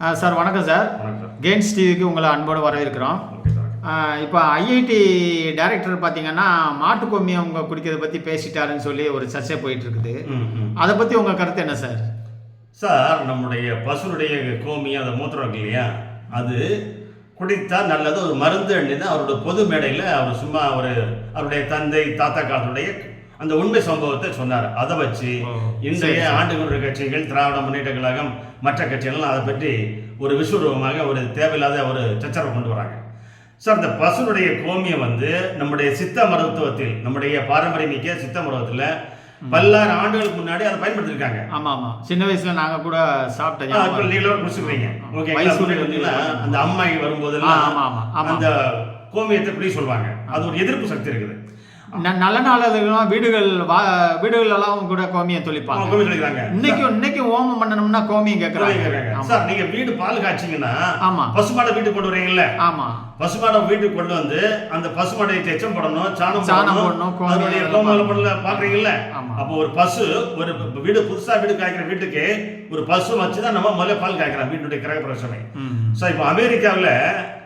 ஆ, sir வணக்கம் sir. கெயின்ஸ் டிவிக்கு உங்களை அன்போடு வரவேற்கிறோம். இப்போ ஐஐடி டைரக்டர் பார்த்தீங்கன்னா மாட்டு கோமியம் அவங்க குடிக்கிறத பற்றி பேசிட்டாருன்னு சொல்லி ஒரு சர்ச்சை போயிட்டு இருக்குது அதை பற்றி உங்கள் கருத்து என்ன சார்? சார் நம்முடைய பசுனுடைய கோமியம் அந்த மூத்திரம் இருக்கு இல்லையா? அது குடித்தா நல்லது. ஒரு மருந்து அண்ணின்னு அவரோட பொது மேடையில் அவர் சும்மா ஒரு அவருடைய தந்தை தாத்தா காலத்துடைய அந்த உண்மை சம்பவத்தை சொன்னார். அதை வச்சு இன்றைய. ஆண்டுகளுடைய கட்சிகள் திராவிட முன்னேற்ற கழகம் மற்ற கட்சிகள்லாம் அதை பற்றி ஒரு விஸ்வரூபமாக ஒரு தேவையில்லாத ஒரு சச்சரவை கொண்டு வராங்க. சார் இந்த பசுனுடைய கோமியம் வந்து நம்முடைய சித்த மருத்துவத்தில் நம்முடைய பாரம்பரியமிக்க சித்த மருத்துவத்தில் பல்லாயிரம் ஆண்டுகளுக்கு முன்னாடி அதை பயன்படுத்திருக்காங்க. ஆமாம் ஆமாம் சின்ன வயசில் நாங்கள் கூட சாப்பிட்ட ஆ, இப்ப ஞாபகம். நீங்களும் குடிச்சுக்கிறீங்க. பார்த்தீங்கன்னா, அந்த அம்மாயி வரும்போதெல்லாம் ஆமா, ஆமா, ஆமா. அந்த கோமியத்தை குடி சொல்லுவாங்க. அது ஒரு எதிர்ப்பு சக்தி இருக்குது. நல்ல நாளதுலாம் வீடுகள் வா வீடுகளெல்லாம் கூட கோமியம் சொல்லிக்கிறாங்க இன்னைக்கு இன்னைக்கு ஓமம் பண்ணணும்னா கோமியம் கேட்கறாங்க. சார் நீங்க வீடு பால் காய்ச்சிங்கன்னா ஆமா. பசுமாடை வீட்டுக்கு கொண்டு வரீங்கல்ல? ஆமாம் பசுமாடை வீட்டுக்கு கொண்டு வந்து அந்த பசுமாடை எச்சம் போடணும் சாணம் சாணம் போடணும். அதனுடைய எல்லாம் கோமல பண்ணல பாக்குறீங்கல்ல? ஆமா. அப்போ ஒரு பசு ஒரு வீடு புதுசா வீடு காய்க்கிற வீட்டுக்கு ஒரு பசு வச்சுதான் நம்ம முதல்ல பால் காய்க்கிறோம் வீட்டுடைய கிரக ம். சார் இப்போ அமெரிக்காவுல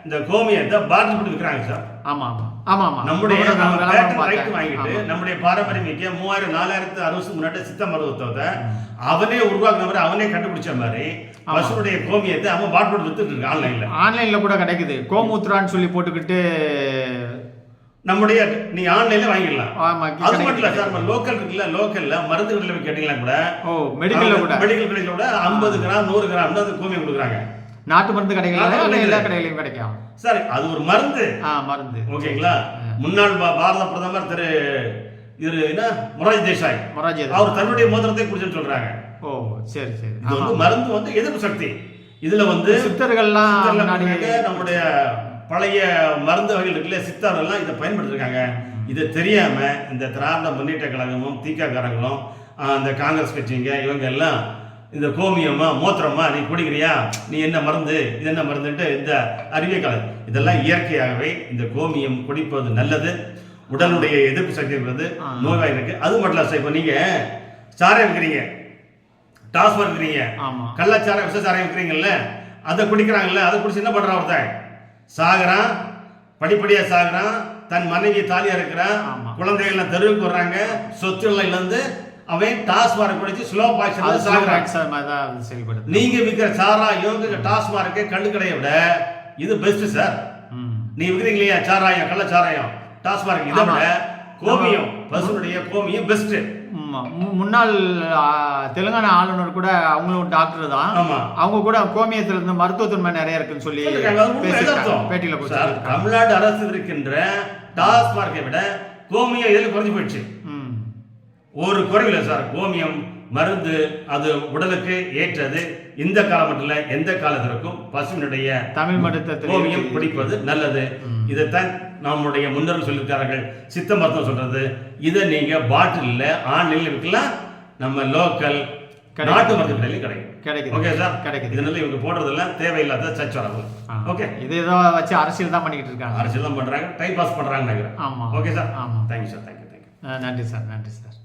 இந்த கோமியத்தை பாட்டில் போட்டு விற்கிறாங்க சார். ஆமாம் ஆமாம் ஆமாம் ஆமாம் நம்முடைய. வாங்கிட்டு ஆமா. நம்முடைய பாரம்பரிய மிக்க மூவாயிரம் நாலாயிரத்து அறுபது முன்னாடி சித்த மருத்துவத்தை அவனே உருவாக்குன மாதிரி அவனே கண்டுபிடிச்ச மாதிரி ஆமா. பசுனுடைய கோமியத்தை அவன் பாட்டு வித்துட்டு இருக்கு ஆன்லைன்ல ஆன்லைன்ல கூட கிடைக்குது. கோமூத்ரான்னு சொல்லி போட்டுக்கிட்டு நம்முடைய நீ ஆன்லைன்ல வாங்கிடலாம். ஆமா, அது மட்டும் இல்ல. சார் லோக்கல் இருக்குல்ல லோக்கல்ல மருந்து கடையில போய் கேட்டீங்களா கூட? மெடிக்கல்ல கூட. மெடிக்கல் கடையில கூட ஐம்பது கிராம் நூறு கிராம் தான் அது கோமியம் கொடுக்குறாங்க. நாட்டு மருந்து கடைகள் எல்லா கிடையாது. கடையிலையும் கிடைக்கும். சார் அது ஒரு மருந்து. ஆ மருந்து. ஓகேங்களா? முன்னாள் பாரத பிரதமர் திரு இரு என்ன? மொராஜி தேசாய். மொராஜி அவர் தன்னுடைய மோதிரத்தை குடிச்சுன்னு சொல்றாங்க. ஓ சரி சரி. இது வந்து. மருந்து வந்து எதிர்ப்பு சக்தி. இதுல வந்து சித்தர்கள்லாம் நம்முடைய பழைய மருந்து வகைகள் இருக்குல்ல சித்தர்கள் எல்லாம் இதை பயன்படுத்திருக்காங்க. இது தெரியாம இந்த திராவிட முன்னேற்ற கழகமும் தீக்காக்காரங்களும் இந்த காங்கிரஸ் கட்சிங்க இவங்க எல்லாம் இந்த கோமியமா மூத்திரமா நீ குடிக்கிறியா? நீ என்ன மருந்து? இது என்ன மருந்துன்ட்டு இந்த அறிவியல் கலை இதெல்லாம் இயற்கையாகவே இந்த கோமியம் குடிப்பது நல்லது. உடலுடைய எதிர்ப்பு சக்தி இருக்கிறது. நோய்வாய் இருக்கு. அது மட்டும் இல்ல இப்போ நீங்க சாரை வைக்கிறீங்க டாஸ்மாக் இருக்கிறீங்க கள்ளச்சாரம் விஷச்சாரம் இருக்கிறீங்கல்ல அதை குடிக்கிறாங்கல்ல அதை குடிச்சு என்ன பண்றான் ஒருத்தன்? சாகுறான். படிப்படியா சாகுறான். தன் மனைவி தாலியா இருக்கிறான். ஆமா. குழந்தைகள் தெருவுக்கு வர்றாங்க. சொத்து எல்லாம் இழந்து அவன் டாஸ்மார்க் குடிச்சு ஸ்லோ பாய்ச்சல் சாகுறான் செயல்படுது நீங்க விற்கிற சாராயம் டாஸ்மார்க்கு கள்ளுக்கடையை விட இது பெஸ்ட் சார். நீ விற்கிறீங்க இல்லையா சாராயம் கள்ளச்சாராயம் டாஸ்மார்க் இதை. விட கோமியம் பசுனுடைய கோமியம் பெஸ்ட் முன்னாள் தெலுங்கானா ஆளுநர் கூட அவங்களும் டாக்டர் தான் அவங்க கூட கோமியத்துல இருந்து மருத்துவத்தன்மை நிறைய இருக்குன்னு சொல்லி. பேட்டியில சார். தமிழ்நாடு அரசு இருக்கின்ற டாஸ்மார்க்கை விட கோமியம் எதில் குறைஞ்சு போயிடுச்சு. ஒரு குறைவில்லை சார். கோமியம் மருந்து அது உடலுக்கு ஏற்றது. இந்த காலம் மட்டும் இல்ல எந்த காலத்திற்கும் பசுவினுடைய தமிழ் மருத்துவத்தில் கோமியம் இருக்கு. பிடிப்பது நல்லது. இதைத்தான் நம்முடைய முன்னோர்கள் சொல்லியிருக்கார்கள் சித்த மருத்துவம் சொல்றது. இதை நீங்க பாட்டில்ல ஆன்லைன்ல விற்கலாம். நம்ம லோக்கல் கிடைக்கும். நாட்டு மருந்து கடையிலும் கிடைக்கும். கிடைக்குது. Okay sir? கிடைக்குது. இதனால இவங்க போடுறதெல்லாம் தேவையில்லாத சச்சரவு ஆ. ஓகே. இது ஏதோ வச்சு அரசியல் தான் பண்ணிக்கிட்டு இருக்காங்க. அரசியல் தான் பண்றாங்க. டைம் பாஸ் பண்றாங்க நினைக்கிறேன். ஆமா. Okay sir? ஆமா. Thank you sir thank you thank you நன்றி சார். நன்றி சார்.